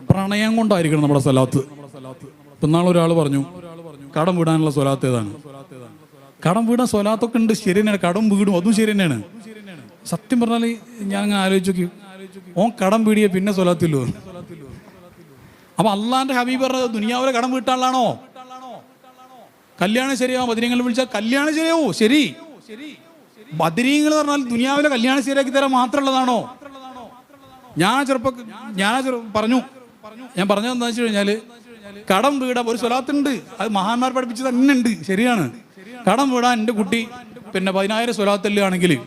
പ്രണയം കൊണ്ടായിരിക്കണം നമ്മുടെ സ്വലാത്ത്. നാളെ ഒരാൾ പറഞ്ഞു കടം വീടാനുള്ള സ്വലാത്ത് ഏതാണ്? കടം വീടാൻ സ്വലാത്തൊക്കെ ഉണ്ട് ശരി തന്നെയാണ് കടം വീടും അതും ശരി തന്നെയാണ് സത്യം പറഞ്ഞാൽ ഞാൻ അങ്ങനെ ആലോചിച്ചു നോക്കി ഓൻ കടം വീടിയ പിന്നെ സ്വലാത്തില്ലോ. അപ്പൊ അള്ളാന്റെ ഹബീബ് പറഞ്ഞത് ദുനിയാവിലെ കടം വീട്ടാളാണോ കല്യാണം ശരിയാവും. ബദരീങ്ങൾ വിളിച്ചാൽ കല്യാണം ശരിയാവോ. ശരി. ബദരീങ്ങൾ പറഞ്ഞാൽ ദുനിയാവിലെ കല്യാണം ശരിയാക്കി തരാൻ മാത്രമുള്ളതാണോ? ഞാൻ ചെറുപ്പ ഞാൻ പറഞ്ഞു ഞാൻ പറഞ്ഞു എന്താ വെച്ച് കഴിഞ്ഞാൽ കടം വീടാൻ ഒരു സ്വലാത്തുണ്ട്. അത് മഹാന്മാർ പഠിപ്പിച്ച് തന്നെ ഉണ്ട്. ശരിയാണ്. കടം വീടാൻ എന്റെ കുട്ടി പിന്നെ പതിനായിരം സ്വലാത്തല്ലാണെങ്കിൽ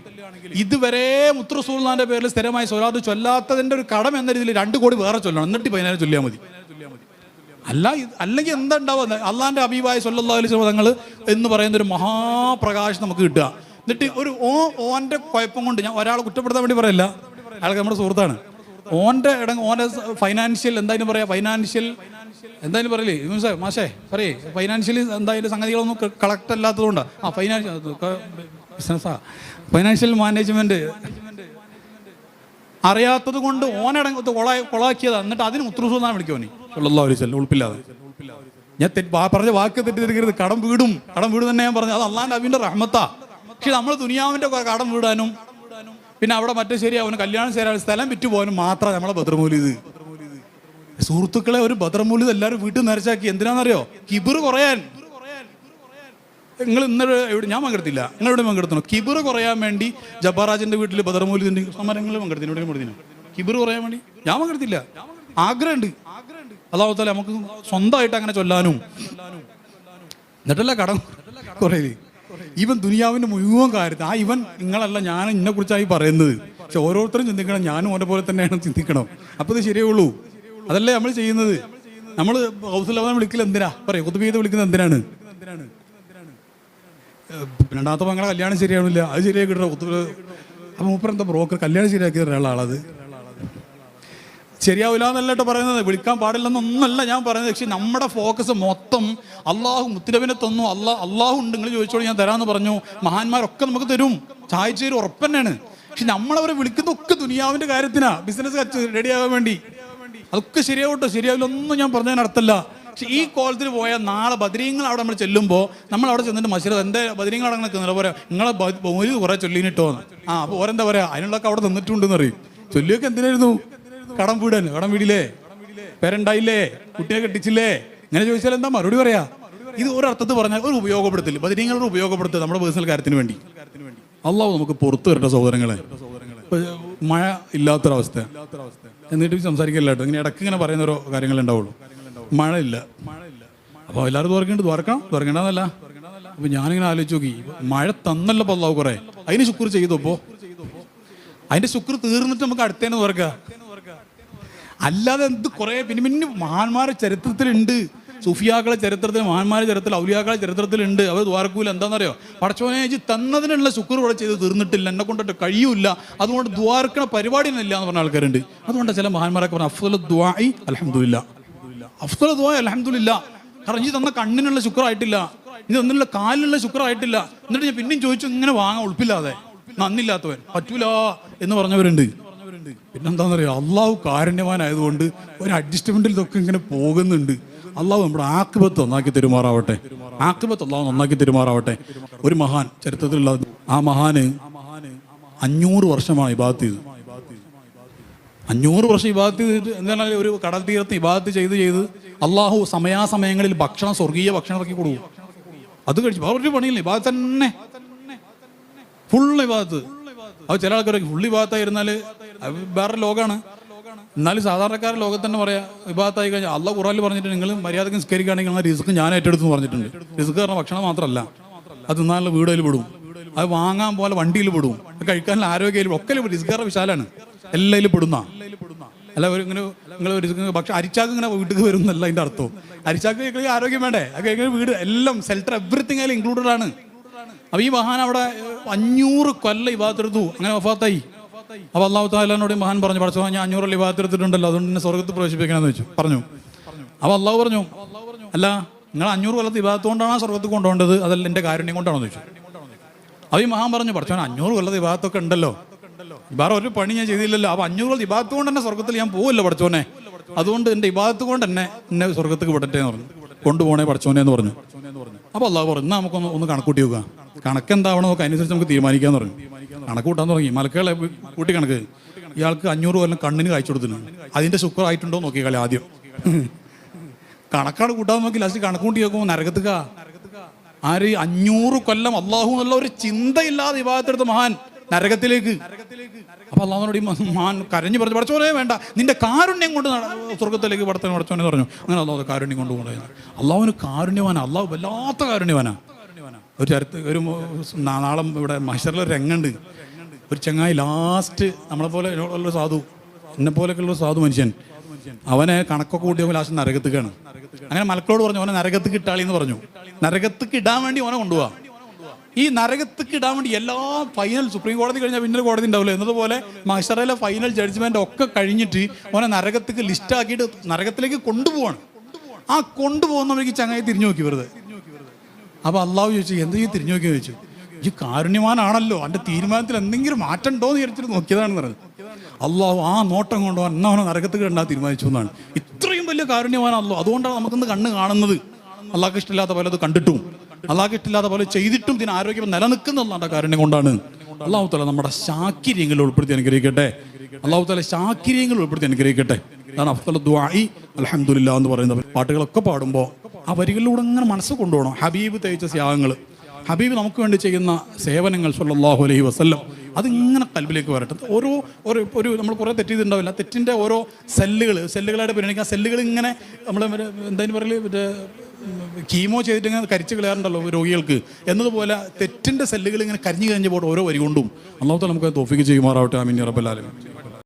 ഇതുവരെ മുത്രസൂൽനാന്റെ പേരിൽ സ്ഥിരമായി സ്വലാത്ത് ചൊല്ലാത്തതിന്റെ ഒരു കടം എന്ന രീതിയിൽ രണ്ട് കോടി വേറെ ചൊല്ലണം. എന്നിട്ട് പതിനായിരം ചൊല്ലിയാൽ മതി. അല്ല അല്ലെങ്കിൽ എന്താ ഉണ്ടാവുക അള്ളാന്റെ അഭിപായ വസല്ലം തങ്ങൾ എന്ന് പറയുന്ന ഒരു മഹാപ്രകാശം നമുക്ക് കിട്ടുക. എന്നിട്ട് ഒരു ഓ ഓന്റെ കുഴപ്പം കൊണ്ട് ഞാൻ ഒരാളെ കുറ്റപ്പെടുത്താൻ വേണ്ടി പറയല്ല. അയാൾക്ക് നമ്മുടെ സുഹൃത്താണ്. ഓന്റെ ഇട ഓന്റെ ഫൈനാൻഷ്യൽ എന്തായാലും പറയാ ഫൈനാൻഷ്യൽ എന്തായാലും പറയില്ലേ? മീൻസ് മാഷേ പറയേ ഫൈനാൻഷ്യലി എന്തായാലും സംഗതികളൊന്നും കളക്ട് അല്ലാത്തതുകൊണ്ട്. ആ ഫൈനാൻഷ്യൽ ബിസിനസ്സാ ഫൈനാൻഷ്യൽ മാനേജ്മെന്റ് അറിയാത്തത് കൊണ്ട് ഓനടങ്ങത്ത് കൊള കൊളാക്കിയത്. എന്നിട്ട് അതിന് മുത്തുറുസൂന്നാണ് വിളിക്കുവനി സല്ലല്ലാഹു അലൈഹി വസല്ലം ഉൾപ്പില്ലാതെ. ഞാൻ പറഞ്ഞ വാക്ക് തെറ്റിദ്ധരിക്കരുത്. കടം വീടും. കടം വീട് തന്നെ ഞാൻ പറഞ്ഞു അത് അല്ലാണ്ട് അബിന്റെ റഹ്മത്താ. പക്ഷെ നമ്മൾ ദുനിയാവിന്റെ കടം വീടാനും പിന്നെ അവിടെ മറ്റേ ശരി അവന് കല്യാണം ചേരാൻ സ്ഥലം വിറ്റ് പോകാനും മാത്രം നമ്മളെ ബദ്രമൂലിത് സുഹൃത്തുക്കളെ ഒരു ബദ്രമൂലിത് എല്ലാവരും വീട്ടിൽ നിരച്ചാക്കി എന്തിനാണെന്നറിയോ? കിബിർ കുറയാൻ. നിങ്ങൾ ഇന്നലെ ഞാൻ പങ്കെടുത്തില്ല. നിങ്ങൾ എവിടെ പങ്കെടുത്തണോ? കിബിർ കുറയാൻ വേണ്ടി ജബ്ബാറാജിന്റെ വീട്ടിൽ ബദർമൂലിന്റെ സമരങ്ങൾ പങ്കെടുത്തിന് എവിടെ പങ്കെടുത്തിനോ കിബിർ കുറയാൻ വേണ്ടി ഞാൻ പങ്കെടുത്തില്ല. ആഗ്രഹമുണ്ട്. അതാവത്തല്ലേ നമുക്ക് സ്വന്തമായിട്ട് അങ്ങനെ ചൊല്ലാനും. എന്നിട്ടല്ല കടം കുറയില്ലേ ഇവൻ ദുനിയാവിന്റെ മുഴുവൻ കാര്യത്തിൽ ആ ഇവൻ നിങ്ങളല്ല ഞാൻ ഇന്നെ കുറിച്ചായി പറയുന്നത്. പക്ഷെ ഓരോരുത്തരും ചിന്തിക്കണം ഞാനും ഓരോ പോലെ തന്നെയാണ് ചിന്തിക്കണം. അപ്പൊ ഇത് ശരിയുള്ളൂ അതല്ലേ നമ്മൾ ചെയ്യുന്നത്? നമ്മൾ ഹൗസിലവൻ വിളിക്കൽ എന്തിനാ? പറയും കുത്തുബീത് വിളിക്കുന്നത് എന്തിനാണ്? രണ്ടാമത്തെ മകളെ കല്യാണം ശരിയാവില്ല അത് ശരിയാക്കി കിട്ടണം കുത്തു അപ്പൊ മൂപ്പർ എന്താ ബ്രോക്കർ കല്യാണം ശരിയാക്കി ഒരാളാണത് ശരിയാവില്ല എന്നല്ല കേട്ടോ പറയുന്നത്. വിളിക്കാൻ പാടില്ലെന്നൊന്നല്ല ഞാൻ പറയുന്നത്. പക്ഷേ നമ്മുടെ ഫോക്കസ് മൊത്തം അള്ളാഹു മുത്തിരവിനെ തന്നു. അള്ളാഹ് അള്ളാഹു ഉണ്ട്. നിങ്ങൾ ചോദിച്ചോളൂ ഞാൻ തരാമെന്ന് പറഞ്ഞു. മഹാന്മാരൊക്കെ നമുക്ക് തരും. ചായച്ചു ഉറപ്പന്നെയാണ്. പക്ഷെ നമ്മളവരെ വിളിക്കുന്നതൊക്കെ ദുനിയാവിന്റെ കാര്യത്തിനാ. ബിസിനസ് റെഡിയാകാൻ വേണ്ടി. അതൊക്കെ ശരിയാവട്ടോ. ശരിയാവില്ല ഒന്നും ഞാൻ പറഞ്ഞതിന് അർത്ഥമല്ല പക്ഷെ ഈ കോളത്തിൽ പോയാൽ നാളെ ബദരീങ്ങൾ അവിടെ നമ്മൾ ചെല്ലുമ്പോൾ നമ്മൾ അവിടെ ചെന്നിട്ട് മസ്ജിദ് എന്താ ബദരീങ്ങൾ അവിടെ നിൽക്കുന്നില്ല പറയാം നിങ്ങളെ മൊഴി കുറെ ചൊല്ലിനിട്ടോന്ന് ആ അപ്പോൾ ഓരെന്താ പറയാ? അതിനുള്ളൊക്കെ അവിടെ നിന്നിട്ടുണ്ടെന്ന് അറിയും ചൊല്ലിയൊക്കെ എന്തിനായിരുന്നു? കടം വീടാൻ കടം വീടില്ലേ? പേരുണ്ടായില്ലേ കുട്ടിയെ കെട്ടിച്ചില്ലേ? ഇങ്ങനെ ചോദിച്ചാൽ എന്താ മറുപടി പറയാ? ഇത് ഒരർത്ഥത്തിൽ പറഞ്ഞാൽ ഒരു ഉപയോഗപ്പെടുത്തില്ല ബദരീങ്ങളുടെ ഉപയോഗപ്പെടുത്തുക നമ്മുടെ പേഴ്സണൽ കാര്യത്തിന് വേണ്ടി. അള്ളാഹു നമുക്ക് പുറത്തു വരട്ടെ സഹോദരങ്ങളെ. മഴ ഇല്ലാത്തൊരവസ്ഥ. എന്നിട്ട് സംസാരിക്കില്ല കേട്ടോ? ഇങ്ങനെ ഇടയ്ക്ക് ഇങ്ങനെ പറയുന്ന ഓരോ കാര്യങ്ങൾ ഉണ്ടാവുള്ളൂ. മഴ ഇല്ല അപ്പോൾ എല്ലാവരും തുറക്കേണ്ടത് തുറക്കണം തുറക്കേണ്ടതല്ല. അപ്പൊ ഞാനിങ്ങനെ ആലോചിച്ച് നോക്കി. മഴ തന്നല്ലോ അപ്പോൾ അള്ളാഹു കുറെ. അതിന് ശുക്ർ ചെയ്തു അപ്പോ. അതിന്റെ ശുക്ർ തീർന്നിട്ട് നമുക്ക് അടുത്തേന്ന് തുറക്കുക. അല്ലാതെ എന്ത് കുറേ പിന്നെ പിന്നെ മഹാന്മാരെ ചരിത്രത്തിലുണ്ട്. സുഫിയാക്കളെ ചരിത്രത്തിൽ മഹാന്മാരെ ചരിത്രത്തിൽ ഔലിയാക്കളെ ചരിത്രത്തിലുണ്ട്. അവർ ദ്വാരക്കൂല. എന്താണെന്നറിയോ പടച്ചോനെ ചേച്ചി തന്നതിനുള്ള ശുക്ർ ഇവിടെ ചെയ്ത് തീർന്നിട്ടില്ല. എന്നെ കൊണ്ടിട്ട് കഴിയൂല അതുകൊണ്ട് ദ്വാരക്കണ പരിപാടി ഇല്ല എന്ന് പറഞ്ഞ ആൾക്കാരുണ്ട്. അതുകൊണ്ട് ചില മഹാന്മാരൊക്കെ പറഞ്ഞു അഫ്സൽ ദ്വായി അലഹമില്ല അഫ്സൽ ദ്വായ് അലഹമില്ല കാരണം ഈ തന്ന കണ്ണിനുള്ള ശുക്രായിട്ടില്ല ഇനി തന്നിട്ടുള്ള കാലിനുള്ള ശുക്രായിട്ടില്ല എന്നിട്ട് ഞാൻ പിന്നെയും ചോദിച്ചു ഇങ്ങനെ വാങ്ങാൻ ഉൾപ്പില്ലാതെ നന്നില്ലാത്തവൻ പറ്റൂല എന്ന് പറഞ്ഞവരുണ്ട്. പിന്നെന്താണെന്നറിയോ അള്ളാഹു കാരുണ്യവാനായതുകൊണ്ട് ഒരു അഡ്ജസ്റ്റ്മെന്റിൽ ഇതൊക്കെ ഇങ്ങനെ പോകുന്നുണ്ട്. അള്ളാഹു നമ്മുടെ ആക്കുപത്ത് നന്നാക്കി തെരുമാറാവട്ടെ. ആക്കുപത്ത് അള്ളാഹു നന്നാക്കി തെരുമാറാവട്ടെ. ഒരു മഹാൻ ചരിത്രത്തിലുള്ള ആ മഹാന് അഞ്ഞൂറ് വർഷമാണ് ഇബാദത്ത് ചെയ്തത്. അഞ്ഞൂറ് വർഷം ഇബാദത്ത് ചെയ്തിട്ട് എന്താണ് ഒരു കടൽ തീരത്ത് ഇബാദത്ത് ചെയ്ത് ചെയ്ത് അള്ളാഹു സമയാസമയങ്ങളിൽ ഭക്ഷണം സ്വർഗീയ ഭക്ഷണം ഇറക്കി കൊടുക്കും. അത് കഴിച്ചു. വേറൊരു പണിയില്ല. ഇബാദത്ത് തന്നെ. ഫുൾ ഇബാദത്ത്. അത് ചില ആൾക്കാർ ഫുള്ളി ഭാഗത്തായിരുന്നാൽ വേറെ ലോകമാണ് എന്നാലും സാധാരണക്കാർ ലോകത്ത് തന്നെ പറയാ വിഭാഗത്തായി കഴിഞ്ഞാൽ അള്ള ഖുറാനിൽ പറഞ്ഞിട്ട് നിങ്ങൾ മര്യാദയ്ക്ക് നിസ്കരിക്കുകയാണെങ്കിൽ ആ റിസ്ക് ഞാൻ ഏറ്റെടുത്തു പറഞ്ഞിട്ടുണ്ട്. റിസ്ക് പറഞ്ഞ ഭക്ഷണം മാത്രമല്ല. അത് നല്ല വീടുകളിൽ വിടും അത് വാങ്ങാൻ പോലെ വണ്ടിയിൽ അത് കഴിക്കാനുള്ള ആരോഗ്യയിൽ ഒക്കെ റിസ്ക് വിശാലാണ്. എല്ലാവരും പെടുന്ന. അല്ല ഒരു ഇങ്ങനെ നിങ്ങൾ പക്ഷെ അരിച്ചാക്ക് ഇങ്ങനെ വീട്ടിൽ വരുന്നല്ല അതിന്റെ അർത്ഥം. അരിച്ചാക്ക് ആരോഗ്യം വേണ്ടേ? അത് കഴിക്കുന്ന വീട് എല്ലാം സെൽട്ടർ എവറിത്തിങ് അതിൽ ഇൻക്ലൂഡഡ് ആണ്. അപ്പൊ ഈ മഹാൻ അവിടെ അഞ്ഞൂറ് കൊല്ല ഇബാത്തെടുത്തു അങ്ങനെ വഫാത്തായി? അപ്പൊ അള്ളാഹു താലാനോട് മഹാൻ പറഞ്ഞു പഠിച്ചു ഞാൻ അഞ്ഞൂറ് ഇബാത്തെടുത്തിട്ടുണ്ടല്ലോ അതുകൊണ്ട് എന്നെ സ്വർഗത്ത് പ്രവേശിപ്പിക്കണമെന്ന് വെച്ചു പറഞ്ഞു. അപ്പൊ അള്ളാഹു പറഞ്ഞു അല്ല നിങ്ങൾ അഞ്ഞൂറ് കൊല്ലത്ത് ഇബാത്ത് കൊണ്ടാണ് സ്വർഗത്ത് കൊണ്ടുപോകേണ്ടത്? അതല്ല എന്റെ കാരുണ്യം കൊണ്ടാണോ എന്ന് ചോദിച്ചു. അപ്പൊ ഈ മഹാൻ പറഞ്ഞു പഠിച്ചോൻ അഞ്ഞൂറ് കൊല്ലത്ത് ഇബാത്തൊക്കെ ഉണ്ടല്ലോ. വേറെ ഒരു പണി ഞാൻ ചെയ്തില്ലല്ലോ. അപ്പൊ അഞ്ഞൂറ് കൊല്ലത്ത് ഇബാത്ത് കൊണ്ട് തന്നെ സ്വർഗത്തിൽ ഞാൻ പോവില്ല പഠിച്ചോനെ. അതുകൊണ്ട് എന്റെ ഇബാദത്ത് കൊണ്ട് തന്നെ എന്നെ സ്വർഗത്തേക്ക് വിടട്ടെ എന്ന് പറഞ്ഞു. കൊണ്ടുപോകണേ പഠിച്ചോനെ എന്ന് പറഞ്ഞു. അപ്പോൾ അള്ളാഹ് പറഞ്ഞു നമുക്കൊന്ന് ഒന്ന് കണക്കൂട്ടി നോക്കുക കണക്ക് എന്താവണം നോക്കുക അതിനനുസരിച്ച് നമുക്ക് തീരുമാനിക്കാൻ തുടങ്ങി. കണക്ക് കൂട്ടാൻ തുടങ്ങി. മലക്കുകളെ കൂട്ടി കണക്ക് ഇയാൾക്ക് അഞ്ഞൂറ് കൊല്ലം കണ്ണിന് കാഴ്ച കൊടുത്തിട്ടുണ്ട് അതിന്റെ ശുക്ര ആയിട്ടുണ്ടോ നോക്കി കളി ആദ്യം. കണക്കാണ് കൂട്ടാൻ നോക്കി ലാസ്റ്റ് കണക്ക് കൂട്ടി നോക്കുമ്പോൾ നരകത്തുക ആര് അഞ്ഞൂറ് കൊല്ലം അള്ളാഹു എന്നുള്ള ഒരു ചിന്തയില്ലാതെ വിവാഹത്തെടുത്ത മഹാൻ നരകത്തിലേക്ക്. അപ്പൊ അള്ളാഹുനോട് മഹാൻ കരഞ്ഞു പറഞ്ഞു പഠിച്ചോനെ വേണ്ട. നിന്റെ കാരുണ്യം കൊണ്ട് സ്വർഗത്തിലേക്ക് പടത്തനെ പഠിച്ചോനെ പറഞ്ഞു. അങ്ങനെ അള്ളാഹു കാരുണ്യം കൊണ്ട് കൊണ്ടുപോയി അള്ളാഹുവിന് കാരുണ്യവാനാ. അള്ളാഹു വല്ലാത്ത കാരുണ്യവാനാ. ഒരു ചരിത്ര ഒരു നാളെ ഇവിടെ മഷറിൽ ഒരു രംഗുണ്ട് ഒരു ചങ്ങായി ലാസ്റ്റ് നമ്മളെ പോലെ ഉള്ള സാധു എന്നെ പോലെയൊക്കെ ഉള്ളൊരു സാധു മനുഷ്യൻ. അവനെ കണക്കൊക്കെ കൂട്ടിയപ്പോൾ ലാസ്റ്റ് നരകത്തേക്കാണ്. അങ്ങനെ മലക്കളോട് പറഞ്ഞു അവനെ നരകത്തേക്ക് ഇട്ടാളി എന്ന് പറഞ്ഞു. നരകത്തേക്ക് ഇടാൻ വേണ്ടി അവനെ കൊണ്ടുപോവാ. ഈ നരകത്തേക്ക് ഇടാൻ വേണ്ടി എല്ലാ ഫൈനൽ സുപ്രീം കോടതി കഴിഞ്ഞാൽ പിന്നെ കോടതി ഉണ്ടാവില്ല? എന്നതുപോലെ മഷറയിലെ ഫൈനൽ ജഡ്ജ്മെന്റ് ഒക്കെ കഴിഞ്ഞിട്ട് അവനെ നരകത്തേക്ക് ലിസ്റ്റാക്കിയിട്ട് നരകത്തിലേക്ക് കൊണ്ടുപോവാണ്. ആ കൊണ്ടുപോകുന്നവർക്ക് ചങ്ങായി തിരിഞ്ഞു നോക്കി വെറുതെ. അപ്പൊ അള്ളാഹു ചോദിച്ചു എന്ത് ചെയ്യും? തിരിഞ്ഞു നോക്കി ചോദിച്ചു. ഈ കാരുണ്യവാനാണല്ലോ. എന്റെ തീരുമാനത്തിൽ എന്തെങ്കിലും മാറ്റം ഉണ്ടോ എന്ന് വിചാരിച്ചിട്ട് നോക്കിയതാണെന്ന് പറഞ്ഞത്. അള്ളാഹു ആ നോട്ടം കൊണ്ടോ എന്നവനെ നരകത്ത് കണ്ടാ തീരുമാനിച്ചു എന്നാണ്. ഇത്രയും വലിയ കാരുണ്യവാനല്ലോ അതുകൊണ്ടാണ് നമുക്കിന്ന് കണ്ണ് കാണുന്നത്. അള്ളാഹ്ക്ക് ഇഷ്ടമില്ലാത്ത പോലെ അത് കണ്ടിട്ടും. അള്ളാഹ്ക്ക് ഇഷ്ടമില്ലാത്ത പോലെ ചെയ്തിട്ടും ഇതിന് ആരോഗ്യം നിലനിൽക്കുന്നുള്ള കാരുണ്യം കൊണ്ടാണ്. അള്ളാഹു തല നമ്മുടെ ശാക്കിര്യങ്ങൾ ഉൾപ്പെടുത്തി അനുഗ്രഹിക്കട്ടെ. അള്ളാഹു തല ശാക്കിര്യങ്ങൾ ഉൾപ്പെടുത്തി അനുഗ്രഹിക്കട്ടെ. അതാണ് അഫ്സൽ ദുആഇ അൽഹംദുലില്ലാ എന്ന് പറയുന്നത് പാട്ടുകളൊക്കെ പാടുമ്പോൾ ആ വരികളിലൂടെ അങ്ങനെ മനസ്സ് കൊണ്ടുപോകണം. ഹബീബ് തേച്ച ത്യാഗങ്ങൾ ഹബീബ് നമുക്ക് വേണ്ടി ചെയ്യുന്ന സേവനങ്ങൾ സല്ലല്ലാഹു അലൈഹി വസ്ല്ലം. അതിങ്ങനെ കൽബിലേക്ക് വരട്ടെ. ഓരോ ഒരു ഒരു നമ്മൾ കുറേ തെറ്റ് ചെയ്തിട്ടുണ്ടാവില്ല. തെറ്റിന്റെ ഓരോ സെല്ലുകൾ സെല്ലുകളായിട്ട് പരിഗണിക്കുക സെല്ലുകൾ ഇങ്ങനെ നമ്മൾ എന്തായാലും പറയൽ? മറ്റേ കീമോ ചെയ്തിട്ട് ഇങ്ങനെ കരിച്ചു കളയാറുണ്ടല്ലോ രോഗികൾക്ക്. എന്നതുപോലെ തെറ്റിന്റെ സെല്ലുകൾ ഇങ്ങനെ കരിഞ്ഞു കഴിഞ്ഞ് പോകട്ടെ ഓരോ വരി കൊണ്ടും. അള്ളാഹു നമുക്ക് തോഫിക്ക് ചെയ്യുമാറാവട്ടെ. ആമീൻ റബ്ബല്ലാലും